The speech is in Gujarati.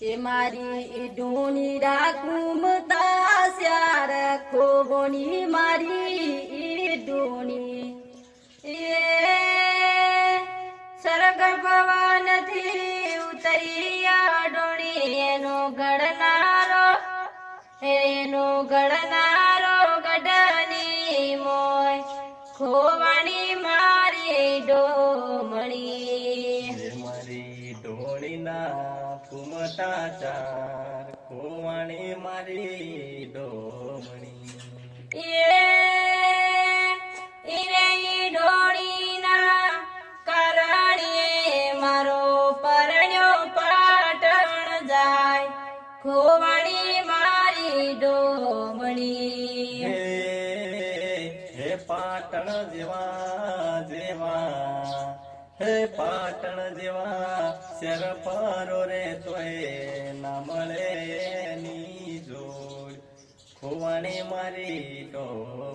એ મારી ઢોની રાખું તાસ્યાર ખોગોની મારી ઢોની એ સરગ ભવનથી ઉતરી ડોણી, એનો ઘડનારો એનો ઘડનારો ગઢની મોય. ખોવાણી મારી ડોમણી. મારી ઢોળીના કુમટા ચાર ખોવાણી મારી ડોમણી. એ ઈરે ઈ ડોળીના કરણીએ મારો પરણ્યો પાટણ જાય. ખોવાણી મારી ડોમણી. હે હે પાટણ જેવા જેવા હે પાટણ જેવા શેર પરો રે તોય ના મળે ની જોડ. ખોવાણી મારી ડોમણી